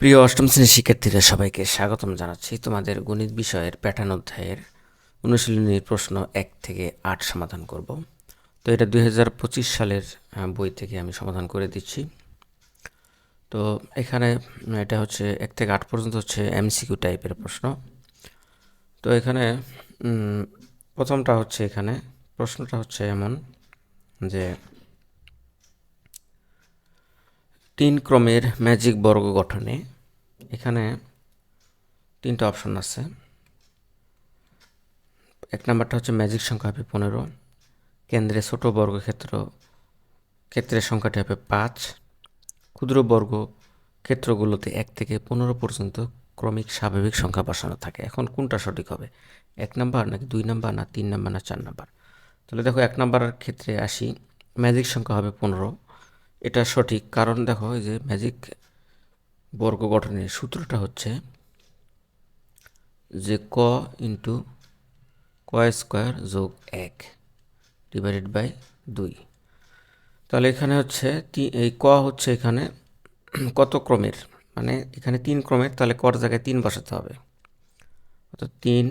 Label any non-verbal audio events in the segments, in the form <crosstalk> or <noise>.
প্রিয় অষ্টম শ্রেণির শিক্ষার্থীরা, সবাইকে স্বাগতম জানাচ্ছি তোমাদের গণিত বিষয়ের প্যাটার্ন অধ্যায়ের অনুশীলনীর প্রশ্ন এক থেকে আট সমাধান করব। তো এটা দু হাজার পঁচিশ সালের বই থেকে আমি সমাধান করে দিচ্ছি। তো এখানে এটা হচ্ছে এক থেকে আট পর্যন্ত হচ্ছে এমসিকিউ টাইপের প্রশ্ন। তো এখানে প্রথমটা হচ্ছে এখানে, প্রশ্নটা হচ্ছে এমন যে তিন ক্রমের ম্যাজিক বর্গ গঠনে এখানে তিনটা অপশন আছে। এক নাম্বারটা হচ্ছে ম্যাজিক সংখ্যা হবে পনেরো। কেন্দ্রে ছোট বর্গক্ষেত্র, ক্ষেত্রের সংখ্যাটি হবে পাঁচ। ক্ষুদ্র বর্গ ক্ষেত্রগুলোতে এক থেকে পনেরো পর্যন্ত ক্রমিক স্বাভাবিক সংখ্যা বসানো থাকে। এখন কোনটা সঠিক হবে? এক নাম্বার নাকি দুই নাম্বার না তিন নাম্বার না চার নাম্বার? তাহলে দেখো এক নাম্বারের ক্ষেত্রে আসি। ম্যাজিক সংখ্যা হবে পনেরো। এটা সঠিক। কারণ দেখো, এই যে ম্যাজিক বর্গ গঠনের সূত্রটা হচ্ছে যে ক ইন্টু ক স্কোয়ার যোগ এক ডিভাইডেড বাই দুই। তাহলে এখানে হচ্ছে এই ক হচ্ছে এখানে কত ক্রমের? মানে এখানে তিন ক্রমের, তাহলে কর জায়গায় তিন বসাতে হবে। অর্থাৎ তিন,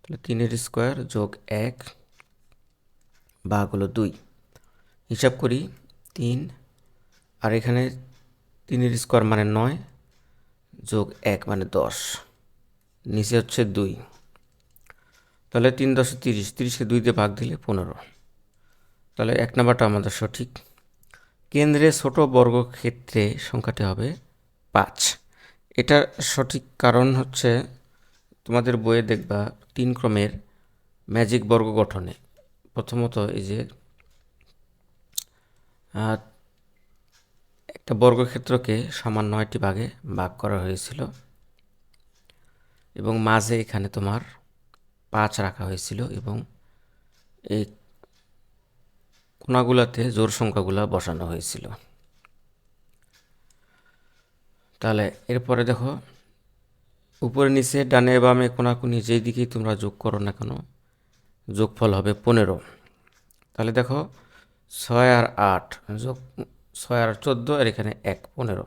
তাহলে তিনের স্কোয়ার যোগ এক ভাগ হলো দুই। হিসাব করি, তিন আর এখানে তিনের স্কোয়ার মানে নয়, যোগ এক মানে দশ। নিচে হচ্ছে দুই। তাহলে তিন দশে তিরিশ, তিরিশকে দুই দিয়ে ভাগ দিলে পনেরো। তাহলে এক নাম্বারটা আমাদের সঠিক। কেন্দ্রে ছোট বর্গক্ষেত্রে সংখ্যাটি হবে পাঁচ। এটার সঠিক কারণ হচ্ছে তোমাদের বইয়ে দেখবা তিন ক্রমের ম্যাজিক বর্গ গঠনে। প্রথমত এই যে একটা বর্গক্ষেত্রকে সমান নয়টি ভাগে ভাগ করা হয়েছিল এবং মাঝে এখানে তোমার পাঁচ রাখা হয়েছিল এবং এই কোনাগুলাতে জোর সংখ্যাগুলা বসানো হয়েছিল। তাহলে এরপরে দেখো, উপরে নিচে ডানে বামে কোনাকুনি যেই দিকেই তোমরা যোগ করো না কেন, যোগফল হবে পনেরো। তাহলে দেখো, ছয় আর আট যোগ ছয় আর চোদ্দ আর এখানে এক পনেরো।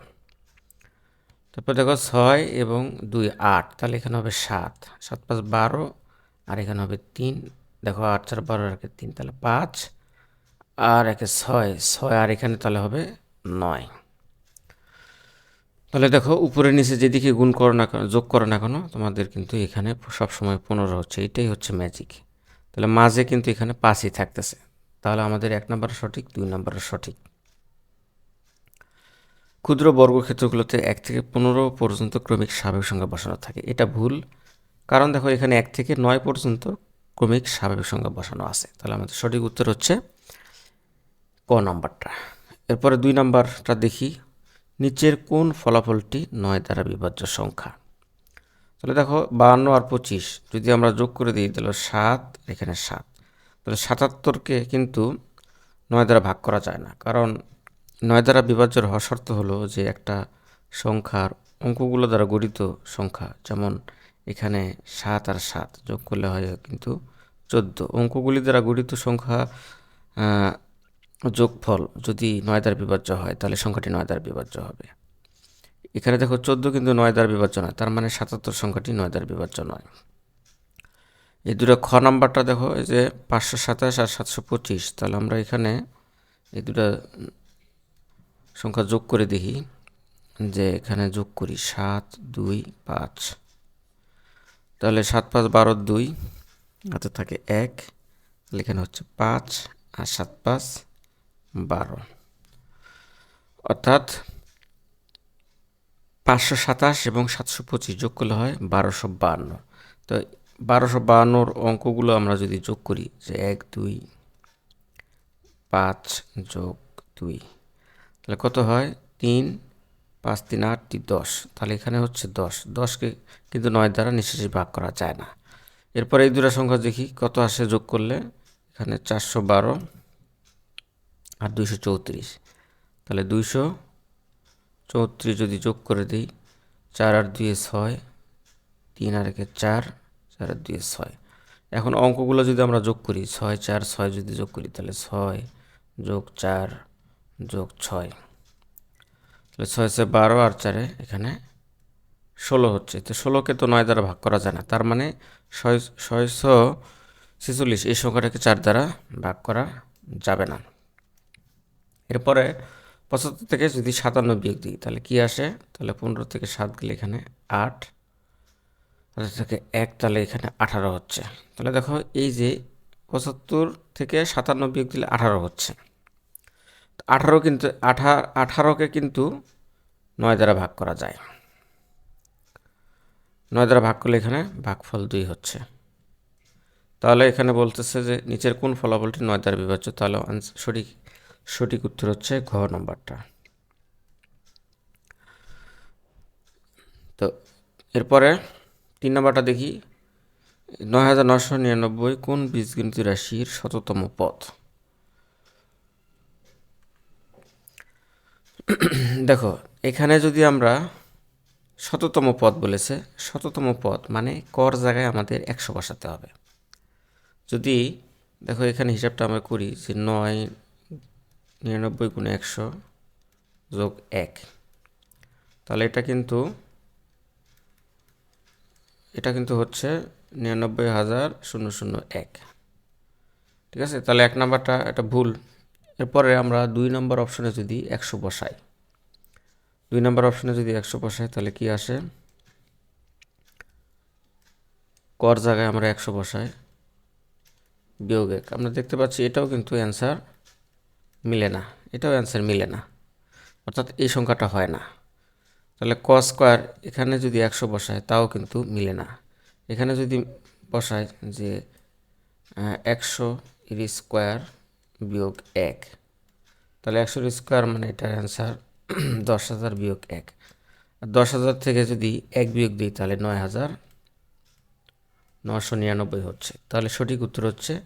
তারপর দেখো ছয় এবং দুই আট, তাহলে এখানে হবে সাত। সাত পাঁচ বারো, আর এখানে হবে তিন। দেখো আট চার বারো, আর তিন, তাহলে পাঁচ। আর একে ছয় ছয় আর এখানে তাহলে হবে নয়। তাহলে দেখো উপরে নিচে যেদিকে গুণ করো না যোগ করো না কেন, তোমাদের কিন্তু এখানে সবসময় পনেরো হচ্ছে। এটাই হচ্ছে ম্যাজিক তাহলে মাঝে কিন্তু এখানে পাঁচই থাকতেছে। তাহলে আমাদের এক নম্বর সঠিক, দুই নম্বর সঠিক। ক্ষুদ্র বর্গক্ষেত্রগুলোতে এক থেকে পনেরো পর্যন্ত ক্রমিক স্বাভাবিক সংখ্যা বসানো থাকে। এটা ভুল। কারণ দেখো, এখানে এক থেকে নয় পর্যন্ত ক্রমিক স্বাভাবিক সংখ্যা বসানো আছে। তাহলে আমাদের সঠিক উত্তর হচ্ছে ক নম্বরটা। এরপরে দুই নম্বরটা দেখি। নিচের কোন ফলাফলটি নয় দ্বারা বিভাজ্য সংখ্যা? তাহলে দেখো, বাহান্ন আর পঁচিশ, যদি আমরা যোগ করে দিই, তাহলে সাত, এখানে সাত। তাহলে সাতাত্তরকে কিন্তু নয় দ্বারা ভাগ করা যায় না। কারণ নয় দ্বারা বিভাজ্যের হওয়া শর্ত হলো যে একটা সংখ্যার অঙ্কগুলো দ্বারা গঠিত সংখ্যা, যেমন এখানে সাত আর সাত যোগ করলে হয় কিন্তু চোদ্দ। অঙ্কগুলি দ্বারা গঠিত সংখ্যা যোগফল যদি নয় দ্বারা বিভাজ্য হয়, তাহলে সংখ্যাটি নয় দ্বারা বিভাজ্য হবে। এখানে দেখো চোদ্দ কিন্তু নয় দ্বারা বিভাজ্য নয়, তার মানে সাতাত্তর সংখ্যাটি নয় দ্বারা বিভাজ্য নয়। এই দুটো খ নাম্বারটা দেখো, এই যে পাঁচশো সাতাশ আর সাতশো পঁচিশ, তাহলে আমরা এখানে এই দুটো সংখ্যা যোগ করে দেখি, যে এখানে যোগ করি সাত, দুই, পাঁচ। তাহলে সাত, পাঁচ, বারো, দুই, হাতে থাকে এক এখানে হচ্ছে পাঁচ আর সাত, পাঁচ, বারো। অর্থাৎ পাঁচশো সাতাশ এবং সাতশো পঁচিশ যোগ করলে হয় বারোশো বাহান্ন তো বারোশো বাহান্নর অঙ্কগুলো আমরা যদি যোগ করি, যে এক, দুই, পাঁচ যোগ দুই। তাহলে কত হয়? তিন, পাঁচ, তিন, আট, তিন, দশ। তাহলে এখানে হচ্ছে দশ। দশকে কিন্তু নয় দ্বারা নিঃশেষে ভাগ করা যায় না। এরপরে এই দুটো সংখ্যা দেখি, কত আসে যোগ করলে? এখানে চারশো বারো আর দুইশো চৌত্রিশ। তাহলে দুইশো চৌত্রিশ যদি যোগ করে দিই, চার আর দুয়ে ছয়, তিন আর একে চার চার আর দুয়ে ছয়। এখন অঙ্কগুলো যদি আমরা যোগ করি, ছয়, চার, ছয় যদি যোগ করি, তাহলে ছয় যোগ চার যোগ ছয়। তাহলে ছয় ছয় বারো আর চারে এখানে ষোলো হচ্ছে। তো ষোলোকে তো নয় দ্বারা ভাগ করা যায় না। তার মানে ছয় ছয়শো ছেচল্লিশ এই সংখ্যাটাকে চার দ্বারা ভাগ করা যাবে না। এরপরে পঁচাত্তর থেকে যদি সাতান্ন বিয়োগ দিই, তাহলে কি আসে? তাহলে পনেরো থেকে সাত গেলে এখানে আট। তাহলে থেকে এক, তাহলে এখানে আঠারো হচ্ছে। তাহলে দেখো এই যে পঁচাত্তর থেকে সাতান্ন বিয়োগ দিলে আঠারো হচ্ছে। আঠারো কিন্তু, আঠা, আঠারোকে কিন্তু নয় দ্বারা ভাগ করা যায়। নয় দ্বারা ভাগ করলে এখানে ভাগফল দুই হচ্ছে। তাহলে এখানে বলতেছে যে নিচের কোন ফলাফলটি নয় দ্বারা বিভাজ্য, তাহলে সঠিক সঠিক উত্তর হচ্ছে ঘ নম্বরটা। তো এরপরে তিন নম্বরটা দেখি। নয় হাজার নশো নিরানব্বই কোন বীজগণিত রাশির শততম পথ? <clears throat> দেখো, এখানে যদি আমরা শততম পদ বলেছে, শততম পদ মানে কর জায়গায় আমাদের একশো বসাতে হবে। যদি দেখো, এখানে হিসাবটা আমরা করি যে নয় নিরানব্বই গুণে একশো যোগ এক। তাহলে এটা কিন্তু এটা কিন্তু হচ্ছে নিরানব্বই হাজার শূন্য শূন্য এক। ঠিক আছে? তাহলে এক নাম্বারটা এটা ভুল। এরপরে আমরা দুই নম্বর অপশনে যদি একশো বসাই। দুই নম্বর অপশনে যদি একশো বসাই, তাহলে কি আসে? কর জায়গায় আমরা একশো বসাই, বিয়োগ এক। আমরা দেখতে পাচ্ছি এটাও কিন্তু অ্যান্সার মিলে না, এটাও অ্যান্সার মিলে না, অর্থাৎ এই সংখ্যাটা হয় না। তাহলে ক স্কোয়ার এখানে যদি একশো বসায় তাও কিন্তু মিলে না। এখানে যদি বসায় যে একশো ইর স্কোয়ার বিয়োগ এক। তাহলে একশোর স্কোয়ার মানে এটার অ্যান্সার <clears throat> দশ হাজার বিয়োগ এক। দশ হাজার থেকে যদি এক বিয়োগ দিই, তাহলে নয় হাজার নশো নিরানব্বই হচ্ছে। তাহলে সঠিক উত্তর হচ্ছে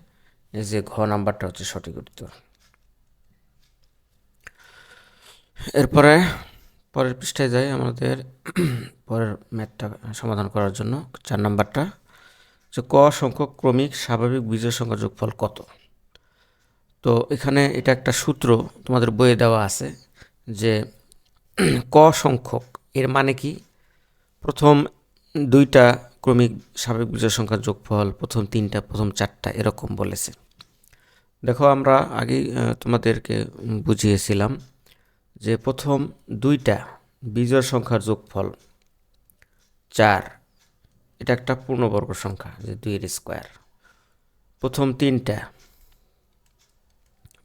যে ঘ নাম্বারটা হচ্ছে সঠিক উত্তর। এরপরে পরের পৃষ্ঠায় যাই আমাদের <clears throat> পরের ম্যাথটা সমাধান করার জন্য, চার নাম্বারটা, যে ক সংখ্যক ক্রমিক স্বাভাবিক বীজের সংখ্যা যোগফল কত? তো এখানে এটা একটা সূত্র তোমাদের বইয়ে দেওয়া আছে যে <clears throat> ক সংখ্যক, এর মানে কি? প্রথম দুইটা ক্রমিক স্বাভাবিক বিজয় সংখ্যার যোগফল, প্রথম তিনটা, প্রথম চারটা, এরকম বলেছে। দেখো আমরা আগেই তোমাদেরকে বুঝিয়েছিলাম যে প্রথম দুইটা বিজয় সংখ্যার যোগফল চার, এটা একটা পূর্ণবর্গ সংখ্যা যে দুইয়ের স্কোয়ার। প্রথম তিনটা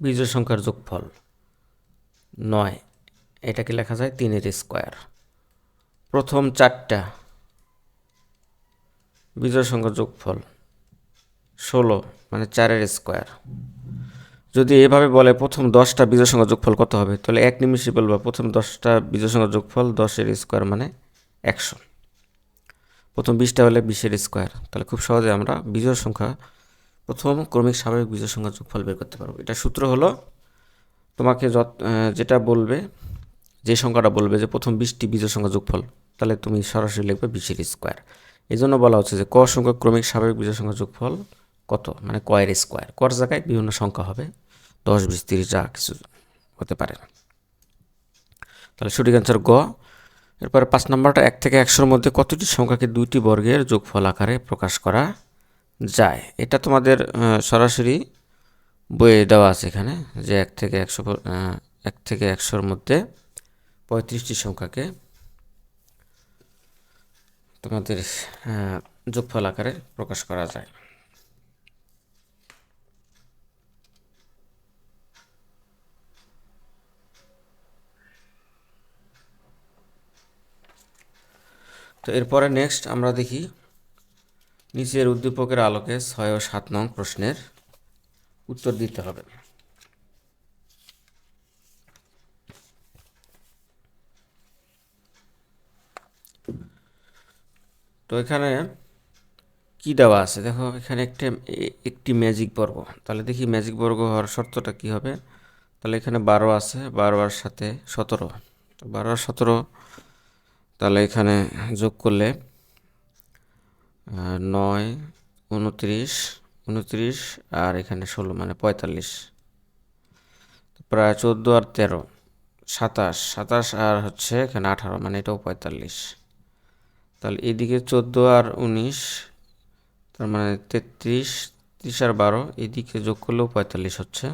বিজয় সংখ্যার যোগফল নয়। এটাকে লেখা যায়? তিনের স্কোয়ার। প্রথম চারটা বিজয় সংখ্যার যোগফল ষোলো মানে চারের স্কোয়ার। যদি এভাবে বলে প্রথম দশটা বিজয় সংখ্যা যোগফল কত হবে? তাহলে এক নিমিষে বলব, প্রথম দশটা বিজয় সংখ্যা যোগফল দশের স্কোয়ার মানে একশো। প্রথম বিশটা হলে বিশের স্কোয়ার। তাহলে খুব সহজে আমরা বিজয় সংখ্যা প্রথম ক্রমিক স্বাভাবিক বিজয় সংখ্যা যোগফল বের করতে পারব। এটা সূত্র হলো, তোমাকে যত যেটা বলবে, যে সংখ্যাটা বলবে যে প্রথম বিশটি বিজয় সংখ্যা যোগফল, তাহলে তুমি সরাসরি লিখবে বিশের স্কোয়ার এই জন্য বলা হচ্ছে যে ক সংখ্যক ক্রমিক স্বাভাবিক বিজয় সংখ্যা যোগফল কত? মানে কয়ের স্কোয়ার কর জায়গায় বিভিন্ন সংখ্যা হবে, দশ, বিশ, তিরিশ, যা কিছু হতে পারে। তাহলে সঠিক অ্যান্সার গ। এরপরে পাঁচ নম্বরটা, এক থেকে একশোর মধ্যে কতটি সংখ্যাকে দুইটি বর্গের যোগফল আকারে প্রকাশ করা যায়। এটা তোমাদের সরাসরি বইয়ে দেওয়া আছে এখানে যে এক থেকে একশো এক থেকে একশোর মধ্যে পঁয়ত্রিশটি সংখ্যাকে তোমাদের যোগফল আকারে প্রকাশ করা যায়। তো এরপরে নেক্সট আমরা দেখি নিচের উদ্দীপকের আলোকে ছয় ও সাত নং প্রশ্নের উত্তর দিতে হবে। তো এখানে কি দেওয়া আছে? দেখো, এখানে একটা, একটি ম্যাজিক বর্গ। তাহলে দেখি ম্যাজিক বর্গ হওয়ার শর্তটা কি হবে? তাহলে এখানে বারো আছে, বারো আর সাথে সতেরো। তো বারো আর সতেরো, তাহলে এখানে যোগ করলে নয়, উনত্রিশ উনত্রিশ আর এখানে ষোলো মানে পঁয়তাল্লিশ। প্রায় চোদ্দ আর তেরো, সাতাশ সাতাশ আর হচ্ছে এখানে আঠারো মানে এটাও পঁয়তাল্লিশ। তাহলে এদিকে চোদ্দ আর উনিশ, তার মানে তেত্রিশ, ত্রিশ আর বারো, এদিকে যোগ করলেও পঁয়তাল্লিশ হচ্ছে।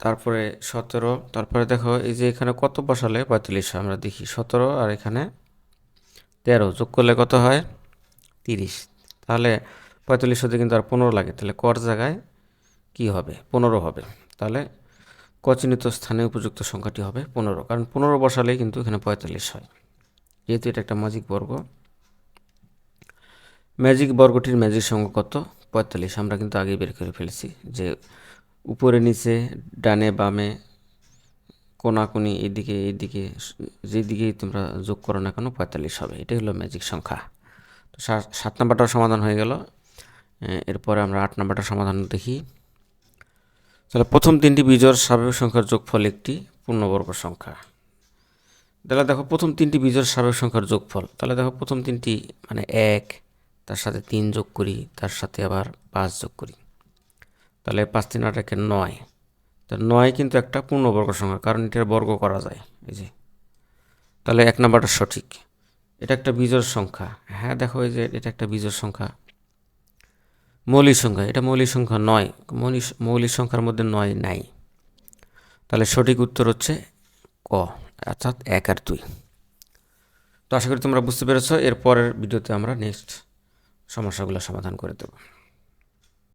তারপরে সতেরো, তারপরে দেখো এই যে এখানে কত বসালে পঁয়তাল্লিশ, আমরা দেখি সতেরো আর এখানে তেরো, যোগ করলে কত হয়? তিরিশ। তাহলে পঁয়তাল্লিশ হতে কিন্তু আর পনেরো লাগে। তাহলে কর জায়গায় কি হবে? পনেরো হবে। তাহলে কচিনিত স্থানে উপযুক্ত সংখ্যাটি হবে পনেরো। কারণ পনেরো বসালেই কিন্তু এখানে পঁয়তাল্লিশ হয়। যেহেতু এটা একটা ম্যাজিক বর্গ ম্যাজিক বর্গটির ম্যাজিক সংখ্যা কত? পঁয়তাল্লিশ। আমরা কিন্তু আগেই বের করে ফেলেছি যে উপরে, নিচে, ডানে, বামে কোনাকুনি এদিকে এদিকে, যেদিকেই তোমরা যোগ করো না কেন, পঁয়তাল্লিশ হবে। এটাই হলো ম্যাজিক সংখ্যা। তো সাত নাম্বারটাও সমাধান হয়ে গেল। এরপরে আমরা আট নাম্বারটা সমাধান দেখি। তাহলে প্রথম তিনটি বিজোড় স্বাভাবিক সংখ্যার যোগফল একটি, পূর্ণবর্গ সংখ্যা। তাহলে দেখো প্রথম তিনটি বিজোড় স্বাভাবিক সংখ্যার যোগফল। তাহলে দেখো প্রথম তিনটি মানে এক, তার সাথে তিন যোগ করি, তার সাথে আবার পাঁচ যোগ করি। তাহলে পাঁচ তিন আট একে নয়। তো নয় কিন্তু একটা পূর্ণবর্গ সংখ্যা, কারণ এটার বর্গ করা যায়, এই যে। তাহলে এক নাম্বারটা সঠিক। এটা একটা বিজোড় সংখ্যা। হ্যাঁ দেখো এই যে এটা একটা বিজোড় সংখ্যা। মৌলিক সংখ্যা, এটা মৌলিক সংখ্যা নয়। মৌলিক মৌলিক সংখ্যার মধ্যে নয় নাই। তাহলে সঠিক উত্তর হচ্ছে ক, অর্থাৎ এক আর দুই। তো আশা করি তোমরা বুঝতে পেরেছ এর পরের ভিডিওতে আমরা নেক্সট সমস্যাগুলো সমাধান করে দেবো।